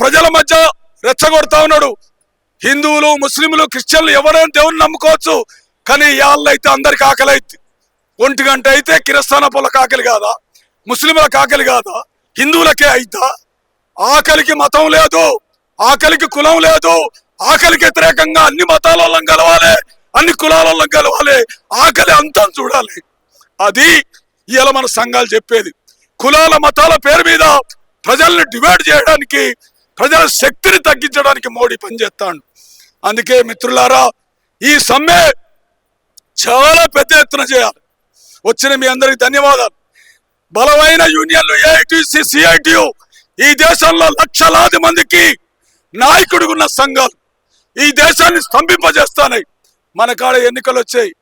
ప్రజల మధ్య రెచ్చగొడతా ఉన్నాడు. హిందువులు ముస్లింలు క్రిస్టియన్లు ఎవరైనా దేవుని నమ్ముకోవచ్చు కానీ అయితే అందరికి ఆకలి అయితే ఒంటి గంట అయితే కిరస్థాన పొలకు ఆకలి కాదా? ముస్లింలకు ఆకలి కాదా? హిందువులకే అయితా ఆకలికి మతం లేదు ఆకలికి కులం లేదు ఆకలికి వ్యతిరేకంగా అన్ని మతాల వాళ్ళం కలవాలి అన్ని కులాల వాళ్ళం కలవాలి ఆకలి అంతం చూడాలి. అది ఇలా మన సంఘాలు చెప్పేది. కులాల మతాల పేరు మీద ప్రజల్ని డివైడ్ చేయడానికి ప్రజల శక్తిని తగ్గించడానికి మోడీ పనిచేస్తాడు. అందుకే మిత్రులారా ఈ సమ్మె చాలా పెద్ద ఎత్తున చేయాలి. వచ్చిన మీ అందరికి ధన్యవాదాలు. బలమైన యూనియన్లు ఏఐటిసి సిఐటియు ఈ దేశంలో లక్షలాది మందికి నాయకుడు ఉన్న సంఘాలు ఈ దేశాన్ని స్తంభింపజేస్తాయి మన కాడ ఎన్నికలు వచ్చాయి.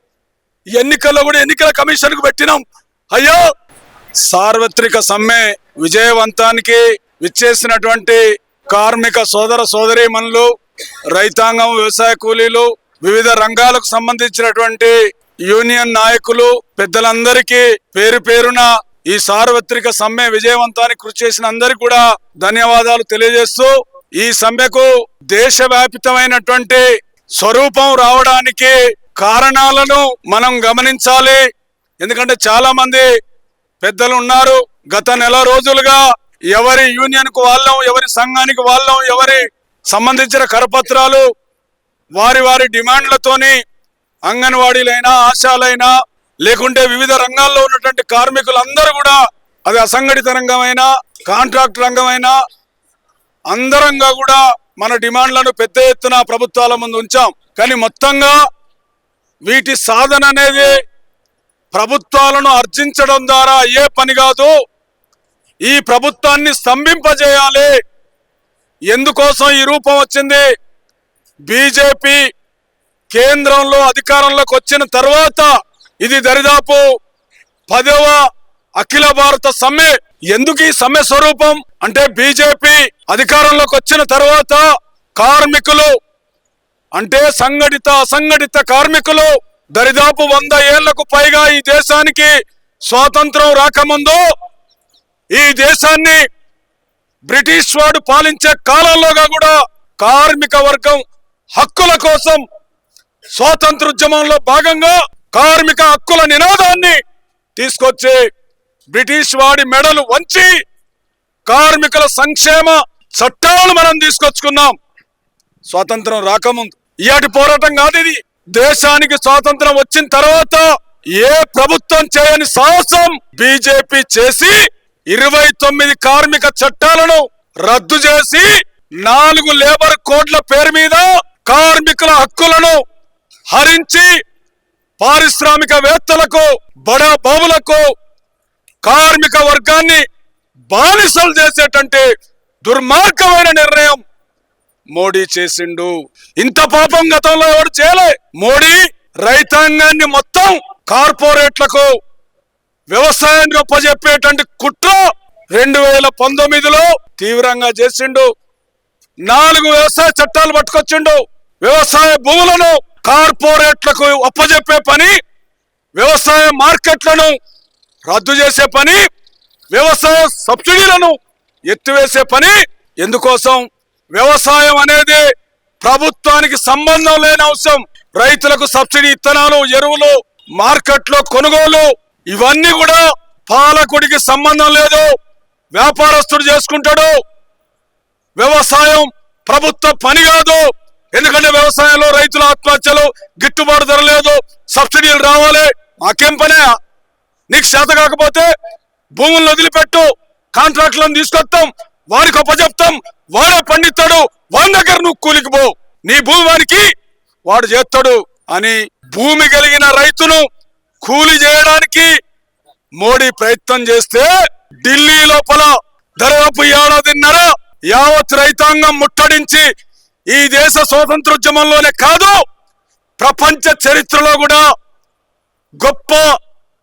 ఈ ఎన్నికల్లో కూడా ఎన్నికల కమిషన్కు పెట్టినాం. అయ్యో! సార్వత్రిక సమ్మె విజయవంతానికి విచ్చేసినటువంటి కార్మిక సోదర సోదరీమణులు రైతాంగం వ్యవసాయ కూలీలు వివిధ రంగాలకు సంబంధించినటువంటి యూనియన్ నాయకులు పెద్దలందరికీ పేరు పేరున ఈ సార్వత్రిక సమ్మె విజయవంతానికి కృషి చేసిన అందరికి కూడా ధన్యవాదాలు తెలియజేస్తూ ఈ సమ్మెకు దేశవ్యాపితమైనటువంటి స్వరూపం రావడానికి కారణాలను మనం గమనించాలి. ఎందుకంటే చాలా మంది పెద్దలు ఉన్నారు. గత నెల రోజులుగా ఎవరి యూనియన్కు వాళ్ళం ఎవరి సంఘానికి వాళ్ళం ఎవరి సంబంధించిన కరపత్రాలు వారి వారి డిమాండ్లతోని అంగన్వాడీలైనా ఆశాలైనా లేకుంటే వివిధ రంగాల్లో ఉన్నటువంటి కార్మికులందరూ కూడా అది అసంఘటిత రంగమైనా కాంట్రాక్ట్ రంగమైనా అందరంగా కూడా మన డిమాండ్లను పెద్ద ఎత్తున ప్రభుత్వాల ముందు ఉంచాం. కానీ మొత్తంగా వీటి సాధన అనేది ప్రభుత్వాలను అర్జించడం ద్వారా అయ్యే పని కాదు. ఈ ప్రభుత్వాన్ని స్తంభింపజేయాలి. ఎందుకోసం ఈ రూపం వచ్చింది? బీజేపీ కేంద్రంలో అధికారంలోకి వచ్చిన తర్వాత ఇది దరిదాపు పదవ అఖిల భారత సమ్మె. ఎందుకు ఈ సమ్మె స్వరూపం? అంటే బీజేపీ అధికారంలోకి వచ్చిన తర్వాత కార్మికులు అంటే సంఘటిత అసంఘటిత కార్మికులు దరిదాపు వంద ఏళ్ళకు పైగా ఈ దేశానికి స్వాతంత్రం రాకముందు ఈ దేశాన్ని బ్రిటిష్ వాడు పాలించే కాలంలోగా కూడా కార్మిక వర్గం హక్కుల కోసం స్వాతంత్రోద్యమంలో భాగంగా కార్మిక హక్కుల నినాదాన్ని తీసుకొచ్చి బ్రిటిష్ వాడి మెడలు వంచి కార్మికుల సంక్షేమ చట్టాలను మనం తీసుకొచ్చుకున్నాం. స్వాతంత్రం రాకముందు. ఇయాటి పోరాటం కాదు ఇది. దేశానికి స్వాతంత్రం వచ్చిన తర్వాత ఏ ప్రభుత్వం చేయని సాహసం బీజేపీ చేసి ఇరవై తొమ్మిది కార్మిక చట్టాలను రద్దు చేసి నాలుగు లేబర్ కోడ్ల పేరు మీద కార్మికుల హక్కులను హరించి పారిశ్రామికవేత్తలకు బడా బాబులకు కార్మిక వర్గాన్ని బానిసలు చేసేటంటే దుర్మార్గమైన నిర్ణయం మోడీ చేసిండు. ఇంత పాపం గతంలో ఎవరు చేయలే. మోడీ రైతాంగాన్ని మొత్తం కార్పొరేట్లకు వ్యవసాయాన్ని ఒప్పజెప్పేటువంటి కుట్ర రెండు వేల పంతొమ్మిదిలో తీవ్రంగా చేసిండు. నాలుగు వ్యవసాయ చట్టాలు పట్టుకొచ్చిండు. వ్యవసాయ భూములను కార్పొరేట్లకు ఒప్పజెప్పే పని వ్యవసాయ మార్కెట్లను రద్దు చేసే పని వ్యవసాయ సబ్సిడీలను ఎత్తివేసే పని. ఎందుకోసం? వ్యవసాయం అనేది ప్రభుత్వానికి సంబంధం లేని అంశం. రైతులకు సబ్సిడీ ఇత్తనాలు ఎరువులు మార్కెట్లో కొనుగోలు ఇవన్నీ కూడా పాలకుడికి సంబంధం లేదు. వ్యాపారస్తుడు చేసుకుంటాడు. వ్యవసాయం ప్రభుత్వ పని కాదు. ఎందుకంటే వ్యవసాయంలో రైతుల ఆత్మహత్యలు గిట్టుబాటు ధర లేదు సబ్సిడీలు రావాలి. మాకేం పనే? నీకు చేత కాకపోతే భూములను వదిలిపెట్టు. కాంట్రాక్టులను తీసుకొస్తాం. వారికి అప్పచెప్తాం. వాడే పండిస్తాడు. వాడి దగ్గర నువ్వు కూలికి పో. నీ భూమి వారికి వాడు చేస్తాడు అని భూమి కలిగిన రైతును కూలి చేయడానికి మోడీ ప్రయత్నం చేస్తే ఢిల్లీ లోపల దాదాపు ఏడాదిన్నర యావత్ రైతాంగం ముట్టడించి ఈ దేశ స్వాతంత్రోద్యమంలోనే కాదు ప్రపంచ చరిత్రలో కూడా గొప్ప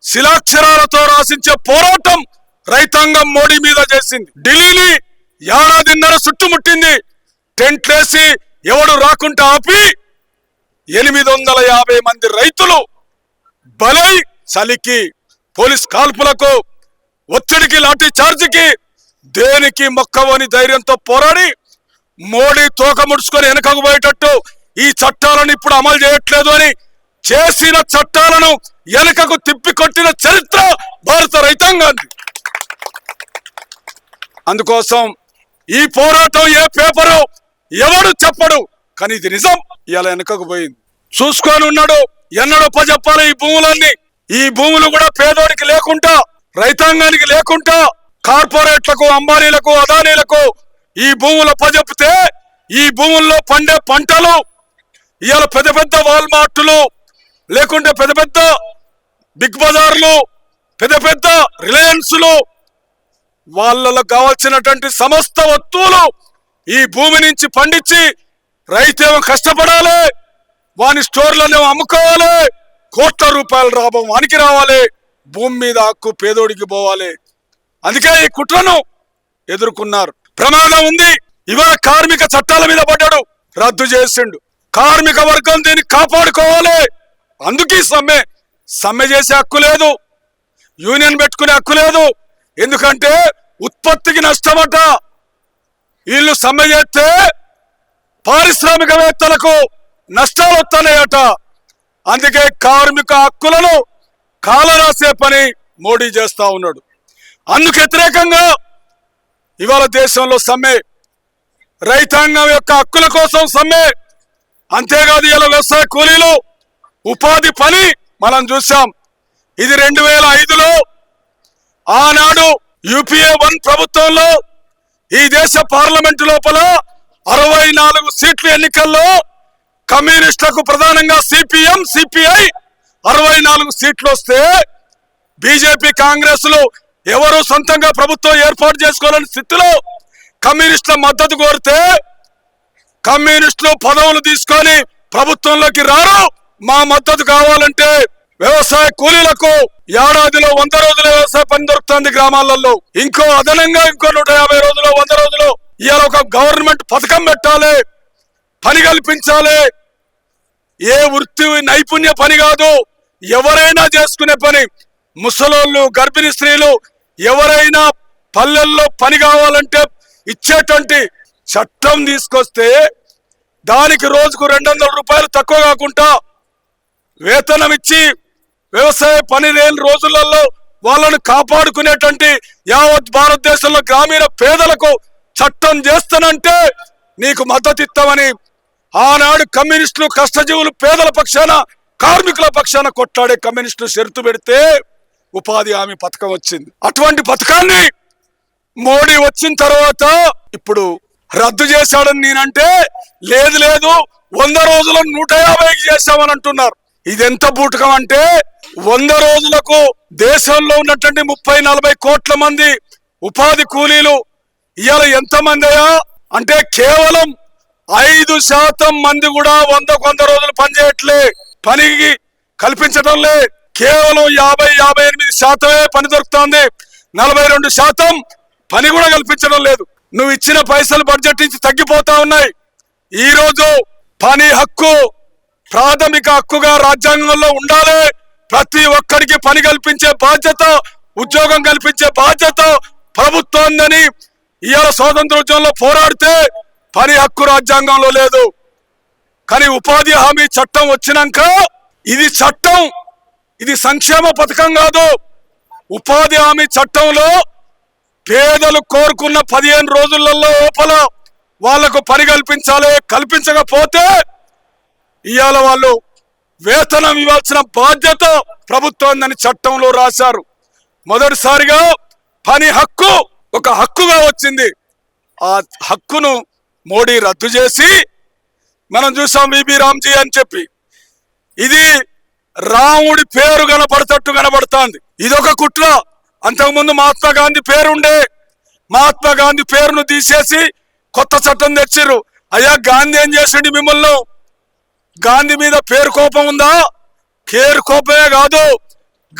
శిలాక్షరాలతో రాసించే పోరాటం రైతాంగం మోడీ మీద చేసింది. ఢిల్లీని ఏడాదిన్నర చుట్టుముట్టింది. టెంట్లేసి ఎవడు రాకుంటే ఆపి ఎనిమిది వందల యాభై మంది రైతులు బలై చలికి పోలీస్ కాల్పులకు ఒత్తిడికి లాఠీ చార్జికి దేనికి మొక్కవని ధైర్యంతో పోరాడి మోడీ తోక ముడుచుకొని వెనకకు పోయేటట్టు ఈ చట్టాలను ఇప్పుడు అమలు చేయట్లేదు అని చేసిన చట్టాలను వెనకకు తిప్పి కొట్టిన చరిత్ర భారత రైతాంగాన్ని. అందుకోసం ఈ పోరాటం ఏ పేపరు ఎవడు చెప్పడు కానీ ఇది నిజం. ఇలా వెనకకు పోయింది. చూసుకొని ఉన్నాడు ఎన్నడూ చెప్పాలి ఈ భూములన్నీ. ఈ భూములు కూడా పేదోడికి లేకుండా రైతాంగానికి లేకుండా కార్పొరేట్లకు అంబానీలకు అదానీలకు ఈ భూములు పజెప్తే ఈ భూముల్లో పండే పంటలు ఇవాళ పెద్ద పెద్ద వాల్మార్టులు లేకుంటే పెద్ద పెద్ద బిగ్ బజార్లు పెద్ద పెద్ద రిలయన్స్లు వాళ్ళలో కావాల్సినటువంటి సమస్త వస్తువులు ఈ భూమి నుంచి పండించి రైతేమో కష్టపడాలి. వాని స్టోర్లనేమో అమ్ముకోవాలి. కోట్ల రూపాయల లాభం వానికి రావాలి. భూమి మీద హక్కు పేదోడికి పోవాలి. అందుకే ఈ కుట్రను ఎదుర్కొన్నారు. ప్రమాదం ఉంది. ఇవాళ కార్మిక చట్టాల మీద పడ్డాడు. రద్దు చేసిండు. కార్మిక వర్గం దీన్ని కాపాడుకోవాలి. అందుకే సమ్మె. సమ్మె చేసే హక్కు లేదు. యూనియన్ పెట్టుకునే హక్కు లేదు. ఎందుకంటే ఉత్పత్తికి నష్టమట వీళ్ళు సమ్మె చేస్తే పారిశ్రామికవేత్తలకు నష్టాలు వస్తున్నాయట అందుకే కార్మిక హక్కులను కాలరాసే పని మోడీ చేస్తూ ఉన్నాడు. అందుకు వ్యతిరేకంగా ఇవాళ దేశంలో సమ్మె రైతాంగం యొక్క హక్కుల కోసం సమ్మె అంతేకాదు ఇలా వ్యవసాయ కూలీలు ఉపాధి పని మనం చూసాం ఇది రెండు వేల ఐదులో ఆనాడు యూపీఏ వన్ ప్రభుత్వంలో ఈ దేశ పార్లమెంటు లోపల అరవై నాలుగు సీట్లు ఎన్నికల్లో కమ్యూనిస్టులకు ప్రధానంగా సిపిఎం సిపిఐ అరవై నాలుగు సీట్లు వస్తే బీజేపీ కాంగ్రెస్లు ఎవరు సొంతంగా ప్రభుత్వం ఏర్పాటు చేసుకోవాలని స్థితిలో కమ్యూనిస్టుల మద్దతు కోరితే కమ్యూనిస్టులు పదవులు తీసుకొని ప్రభుత్వంలోకి రారు. మా మద్దతు కావాలంటే వ్యవసాయ కూలీలకు ఏడాదిలో వంద రోజుల వ్యవసాయ పని దొరుకుతుంది గ్రామాలలో. ఇంకో అదనంగా ఇంకో నూట యాభై రోజులు వంద రోజులు ఇవాళ ఒక గవర్నమెంట్ పథకం పెట్టాలి. పని కల్పించాలి. ఏ వృత్తి నైపుణ్య పని కాదు. ఎవరైనా చేసుకునే పని. ముసలోళ్ళు గర్భిణీ స్త్రీలు ఎవరైనా పల్లెల్లో పని కావాలంటే ఇచ్చేటువంటి చట్టం తీసుకొస్తే దానికి రోజుకు రెండు వందల రూపాయలు తక్కువ కాకుండా వేతనం ఇచ్చి వ్యవసాయ పని లేని రోజులలో వాళ్ళను కాపాడుకునేటువంటి యావత్ భారతదేశంలో గ్రామీణ పేదలకు చట్టం చేస్తానంటే నీకు మద్దతు ఇస్తామని ఆనాడు కమ్యూనిస్టులు కష్టజీవులు పేదల పక్షాన కార్మికుల పక్షాన కొట్లాడే కమ్యూనిస్టులు షరతు పెడితే ఉపాధి హామీ పథకం వచ్చింది. అటువంటి పథకాన్ని మోడీ వచ్చిన తర్వాత ఇప్పుడు రద్దు చేశాడని నేనంటే లేదు లేదు వంద రోజుల నూట యాభైకి చేశామని అంటున్నారు. ఇది ఎంత బూటకం అంటే వంద రోజులకు దేశంలో ఉన్నటువంటి ముప్పై నలభై కోట్ల మంది ఉపాధి కూలీలు ఇవాళ ఎంత మంది అయ్యా? అంటే కేవలం ఐదు శాతం మంది కూడా వంద కొంత రోజులు పనిచేయట్లే. పనికి కల్పించడంలే కేవలం యాభై యాభై ఎనిమిది శాతమే పని దొరుకుతోంది. నలభై రెండు శాతం పని కూడా కల్పించడం లేదు. నువ్వు ఇచ్చిన పైసలు బడ్జెట్ నుంచి తగ్గిపోతా ఉన్నాయి. ఈరోజు పని హక్కు ప్రాథమిక హక్కుగా రాజ్యాంగంలో ఉండాలి. ప్రతి ఒక్కరికి పని కల్పించే బాధ్యత ఉద్యోగం కల్పించే బాధ్యత ప్రభుత్వందని ఇవాళ స్వాతంత్రోద్యమంలో పోరాడితే పని హక్కు రాజ్యాంగంలో లేదు. కానీ ఉపాధి హామీ చట్టం వచ్చినాక ఇది చట్టం ఇది సంక్షేమ పథకం కాదు. ఉపాధి హామీ చట్టంలో పేదలు కోరుకున్న పదిహేను రోజులలో లోపల వాళ్ళకు పని కల్పించాలి కల్పించకపోతే ఇవాళ వాళ్ళు వేతనం ఇవ్వాల్సిన బాధ్యత ప్రభుత్వం చట్టంలో రాశారు. మొదటిసారిగా పని హక్కు ఒక హక్కుగా వచ్చింది. ఆ హక్కును మోడీ రద్దు చేసి మనం చూసాం విబి రామ్జీ అని చెప్పి. ఇది రాముడి పేరు కనపడతట్టు కనబడుతోంది ఇదొక కుట్ర. అంతకుముందు మహాత్మా గాంధీ పేరుండే. మహాత్మా గాంధీ పేరును తీసేసి కొత్త చట్టం తెచ్చిర్రు. అయ్యా గాంధీ ఏం చేసిండు మిమ్మల్ని? గాంధీ మీద పేరు కోపం ఉందా? కేరు కోపమే కాదు.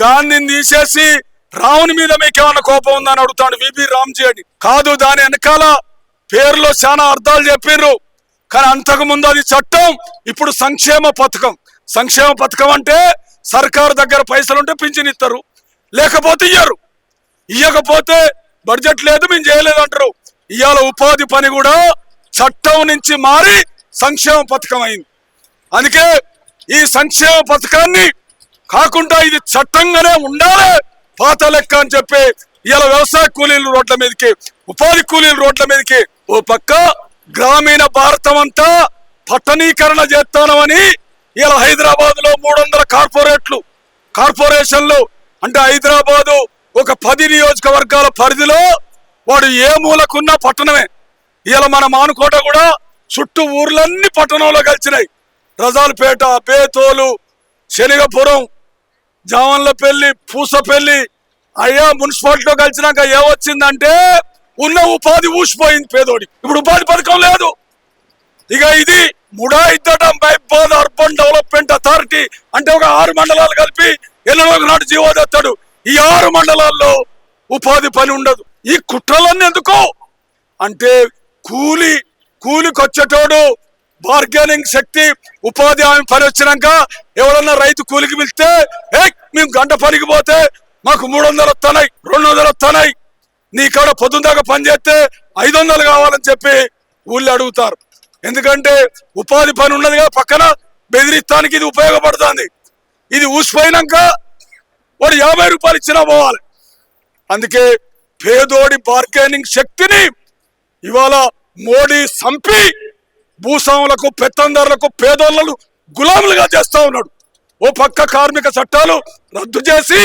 గాంధీని తీసేసి రావుని మీద మీకేమన్నా కోపం ఉందా అని అడుగుతాడు విబి రామ్జీ అని. కాదు దాని వెనకాల పేరులో చాలా అర్థాలు చెప్పిర్రు. కానీ అంతకు ముందు అది చట్టం ఇప్పుడు సంక్షేమ పథకం. సంక్షేమ పథకం అంటే సర్కారు దగ్గర పైసలు ఉంటే పింఛన్ ఇస్తారు లేకపోతే ఇయ్యరు. ఇయ్యకపోతే బడ్జెట్ లేదు మేము చేయలేదు అంటారు. ఇవాళ ఉపాధి పని కూడా చట్టం నుంచి మారి సంక్షేమ పథకం అయింది. అందుకే ఈ సంక్షేమ పథకాన్ని కాకుండా ఇది చట్టంగానే ఉండాలి పాత లెక్క అని చెప్పి ఇవాళ వ్యవసాయ కూలీలు రోడ్ల మీదకి ఉపాధి కూలీలు రోడ్ల మీదకి ఓ పక్క గ్రామీణ భారతం అంతా పట్టణీకరణ చేస్తానమని ఇలా హైదరాబాద్లో మూడు వందల కార్పొరేట్లు కార్పొరేషన్లు అంటే హైదరాబాదు ఒక పది నియోజకవర్గాల పరిధిలో వాడు ఏ మూలకున్నా పట్టణమే. ఇలా మన మానుకోట కూడా చుట్టూ ఊర్లన్నీ పట్టణంలో కలిసినాయి. రజాలపేట బేతోలు శనిగపురం జామన్లపల్లి పూసపల్లి అయ్యా మున్సిపాలిటీలో కలిసినాక ఏమొచ్చిందంటే ఉన్న ఉపాధి ఊసిపోయింది పేదోడి ఇప్పుడు ఉపాధి పథకం లేదు. ఇక ఇది ముడాయిద్దటం బైబాద్ అర్బన్ డెవలప్మెంట్ అథారిటీ అంటే ఒక ఆరు మండలాలు కలిపి ఎన్నో నాడు జీవోదెత్తాడు ఈ ఆరు మండలాల్లో ఉపాధి పని ఉండదు. ఈ కుట్రలన్నీ ఎందుకు? అంటే కూలి కూలికి వచ్చేటోడు బార్గెనింగ్ శక్తి ఉపాధి హామీ పని వచ్చినాక ఎవరన్నా రైతు కూలికి పిలిస్తే ఏ మేము గంట పనికి పోతే మాకు మూడు వందలు వస్తున్నాయి రెండు వందలు వస్తున్నాయి నీ కాడ పొద్దున దాకా పని చేస్తే ఐదు వందలు కావాలని చెప్పి ఊళ్ళో అడుగుతారు. ఎందుకంటే ఉపాధి పని ఉన్నది కదా పక్కన బెదిరిస్తానికి ఇది ఉపయోగపడుతుంది. ఇది ఊసిపోయినాక వాడు యాభై రూపాయలు ఇచ్చినా పోవాలి. అందుకే పేదోడి బార్గెనింగ్ శక్తిని ఇవాళ మోడీ సంపి భూస్వాములకు పెత్తందారులకు పేదోళ్ళను గులాములుగా చేస్తా ఉన్నాడు. ఓ పక్క కార్మిక చట్టాలు రద్దు చేసి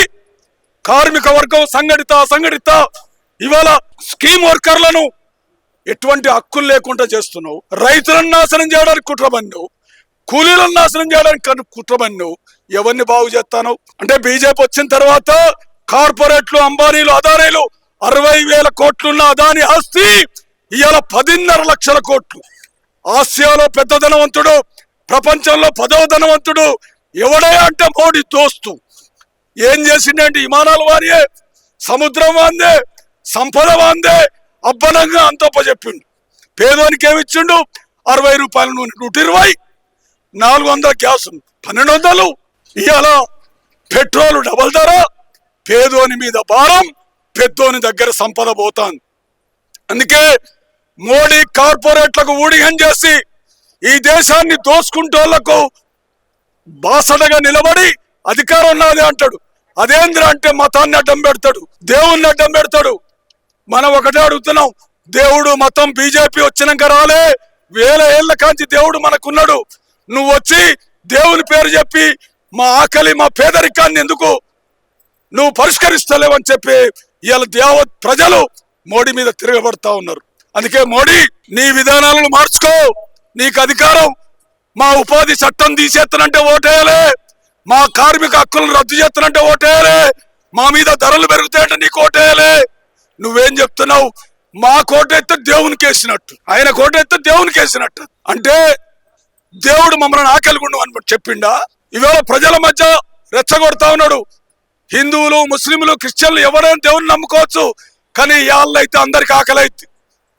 కార్మిక వర్గం సంఘటిత అసంఘటిత ఇవాళ స్కీమ్ వర్కర్లను ఎటువంటి హక్కులు లేకుండా చేస్తున్నావు? రైతులను నాశనం చేయడానికి కుట్రబన్నావు కూలీలను నాశనం చేయడానికి కను- కుట్రబన్నావు ఎవరిని బాగు చేస్తాను? అంటే బీజేపీ వచ్చిన తర్వాత కార్పొరేట్లు అంబానీలు అదానీలు అరవై వేల కోట్లున్న అదాని ఆస్తి ఇవాళ పదిన్నర లక్షల కోట్లు. ఆసియాలో పెద్ద ధనవంతుడు ప్రపంచంలో పదవ ధనవంతుడు ఎవడే అంటే మోడీ దోస్తు. ఏం చేసిండంటే? విమానాలు వారియే సముద్రం వాందే సంపద వాందే అబ్బనంగా అంతొప్పచెప్పిండు పేదోనికి ఏమిచ్చిండు? అరవై రూపాయల నూనె నూట ఇరవై. నాలుగు వందల గ్యాస్ పన్నెండు వందలు. ఇవాళ పెట్రోల్ డబల్ ధర. పేదోని మీద భారం పెద్దోని దగ్గర సంపద పోతాంది. అందుకే మోడీ కార్పొరేట్లకు ఊడిగం చేసి ఈ దేశాన్ని దోసుకుంటోళ్ళకు బాసడగా నిలబడి అధికారం ఉన్నది అంటాడు. అదేంద్ర అంటే మతాన్ని అడ్డం పెడతాడు దేవుణ్ణి అడ్డం పెడతాడు. మనం ఒకటే అడుగుతున్నాం దేవుడు మతం బీజేపీ వచ్చినాక రాలే వేల ఏళ్ళ కాంచి దేవుడు మనకున్నాడు. నువ్వు వచ్చి దేవుని పేరు చెప్పి మా ఆకలి మా పేదరికాన్ని ఎందుకు నువ్వు పరిష్కరిస్తలేవని చెప్పి ఇవాళ దేవ ప్రజలు మోడీ మీద తిరగబడతా ఉన్నారు. అందుకే మోడీ నీ విధానాలను మార్చుకో నీకు అధికారం మా ఉపాధి చట్టం తీసేస్తానంటే ఓటేయలే మా కార్మిక హక్కులను రద్దు చేస్తానంటే ఓటేయలే మా మీద ధరలు పెరుగుతాయంటే నీకు ఓటేయలే. నువ్వేం చెప్తున్నావు? మా కోటెత్తే దేవునికి వేసినట్టు ఆయన కోటెత్తే దేవునికి వేసినట్టు అంటే దేవుడు మమ్మల్ని ఆకలిగుండు అని చెప్పిండా? ఇవాళ ప్రజల మధ్య రెచ్చగొడతా ఉన్నాడు. హిందువులు ముస్లింలు క్రిస్టియన్లు ఎవరైనా దేవుని నమ్ముకోవచ్చు కానీ ఇవాళ అయితే అందరికి ఆకలి అయితే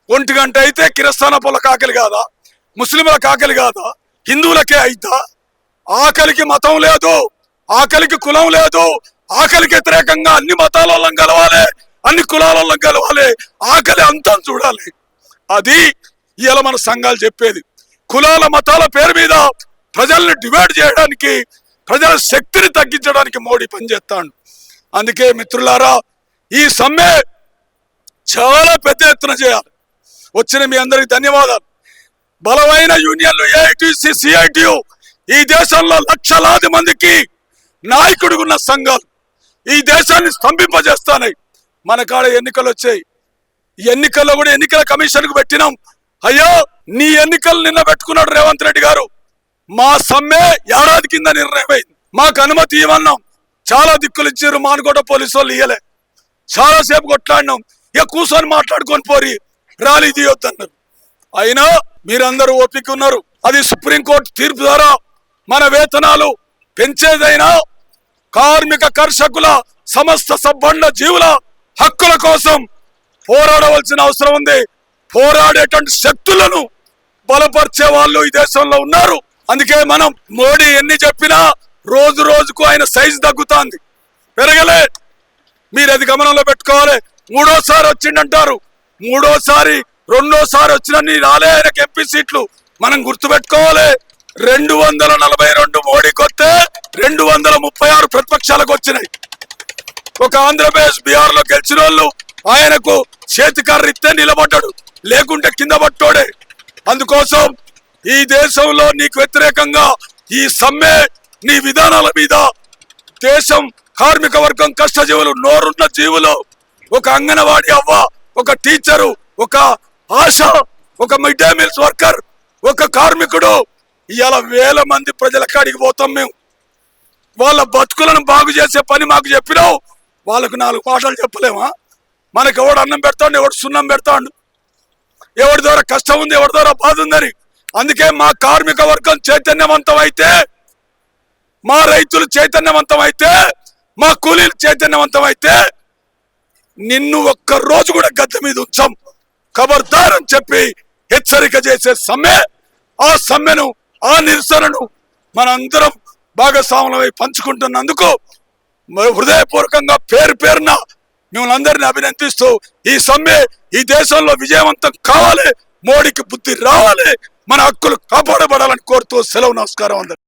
ఒంటి గంట అయితే కిరస్థాన పొలకు ఆకలి కాదా? ముస్లింలకు ఆకలి కాదా? హిందువులకే అయితా ఆకలికి మతం లేదు ఆకలికి కులం లేదు ఆకలికి వ్యతిరేకంగా అన్ని మతాల కలవాలి అన్ని కులాలలో గెలవాలి ఆకలి అంతా చూడాలి. అది ఇలా మన సంఘాలు చెప్పేది. కులాల మతాల పేరు మీద ప్రజల్ని డివైడ్ చేయడానికి ప్రజల శక్తిని తగ్గించడానికి మోడీ పనిచేస్తాడు. అందుకే మిత్రులారా ఈ సమ్మె చాలా పెద్ద ఎత్తున చేయాలి. వచ్చిన మీ అందరికి ధన్యవాదాలు. బలమైన యూనియన్లు ఏఐటిసి సిఐటియు ఈ దేశంలో లక్షలాది మందికి నాయకుడు ఉన్న సంఘాలు ఈ దేశాన్ని స్తంభింపజేస్తాయి మన కాడ ఎన్నికలు వచ్చాయి. ఈ ఎన్నికల్లో కూడా ఎన్నికల కమిషన్కు పెట్టినాం. అయ్యో నీ ఎన్నికలు నిన్న పెట్టుకున్నాడు రేవంత్ రెడ్డి గారు. మా సమ్మె ఏడాది కింద నిర్ణయమైంది. మాకు అనుమతి ఇవ్వన్నాం. చాలా దిక్కులు ఇచ్చారు మానుకోట పోలీసు వాళ్ళు ఇయ్యలే. చాలాసేపు కొట్లాడినాం. ఇక కూర్చొని మాట్లాడుకొని పోరి. ర్యాలీ తీయొద్దన్నారు. అయినా మీరందరూ ఓపిక ఉన్నారు. అది సుప్రీంకోర్టు తీర్పు ద్వారా మన వేతనాలు పెంచేదైనా కార్మిక కర్షకుల సమస్త సబ్బండ జీవుల హక్కుల కోసం పోరాడవలసిన అవసరం ఉంది. పోరాడేటువంటి శక్తులను బలపరిచే వాళ్ళు ఈ దేశంలో ఉన్నారు. అందుకే మనం మోడీ ఎన్ని చెప్పినా రోజు రోజుకు ఆయన సైజు తగ్గుతాంది. పెరగలే. మీరు అది గమనంలో పెట్టుకోవాలి. మూడోసారి వచ్చిండంటారు మూడోసారి రెండోసారి వచ్చిన రాలే ఆయనకి ఎంపీ సీట్లు. మనం గుర్తుపెట్టుకోవాలి. రెండు వందల నలభై రెండు మోడీకి వస్తే రెండు వందల ముప్పై ఆరు ప్రతిపక్షాలకు వచ్చినాయి. ఒక ఆంధ్రప్రదేశ్ బీహార్లో గెలిచిన వాళ్ళు ఆయనకు చేతికర్ర ఇస్తే నిలబడ్డాడు లేకుంటే కింద పట్టోడే అందుకోసం ఈ దేశంలో నీకు వ్యతిరేకంగా ఈ సమ్మె నీ విధానాల మీద దేశం కార్మిక వర్గం కష్టజీవులు నోరున్న జీవులు ఒక అంగనవాడి అవ్వ ఒక టీచరు ఒక ఆశ ఒక మిడ్ డే మీల్స్ వర్కర్ ఒక కార్మికుడు ఇవాళ వేల మంది ప్రజల కాడికి పోతాం మేము. వాళ్ళ బతుకులను బాగు చేసే పని మాకు చెప్పినావు. వాళ్ళకు నాలుగు పాటలు చెప్పలేమా? మనకు ఎవడు అన్నం పెడతాడు ఎవడు సున్నం పెడతాడు? ఎవరి ద్వారా కష్టం ఉంది ఎవరి ద్వారా బాధ ఉందని. అందుకే మా కార్మిక వర్గం చైతన్యవంతం అయితే మా రైతులు చైతన్యవంతం అయితే మా కూలీలు చైతన్యవంతం అయితే నిన్ను ఒక్క రోజు కూడా గద్దె మీద ఉంచాం. ఖబర్దారని చెప్పి హెచ్చరిక చేసే సమ్మె ఆ సమ్మెను ఆ నిరసనను మనందరం భాగస్వాములమై పంచుకుంటున్నందుకు హృదయపూర్వకంగా పేరు పేరున మిమ్మల్ని అందరిని అభినందిస్తూ ఈ సమ్మె ఈ దేశంలో విజయవంతం కావాలి మోడీకి బుద్ధి రావాలి మన హక్కులు కాపాడబడాలని కోరుతూ సెలవు నమస్కారం అందరు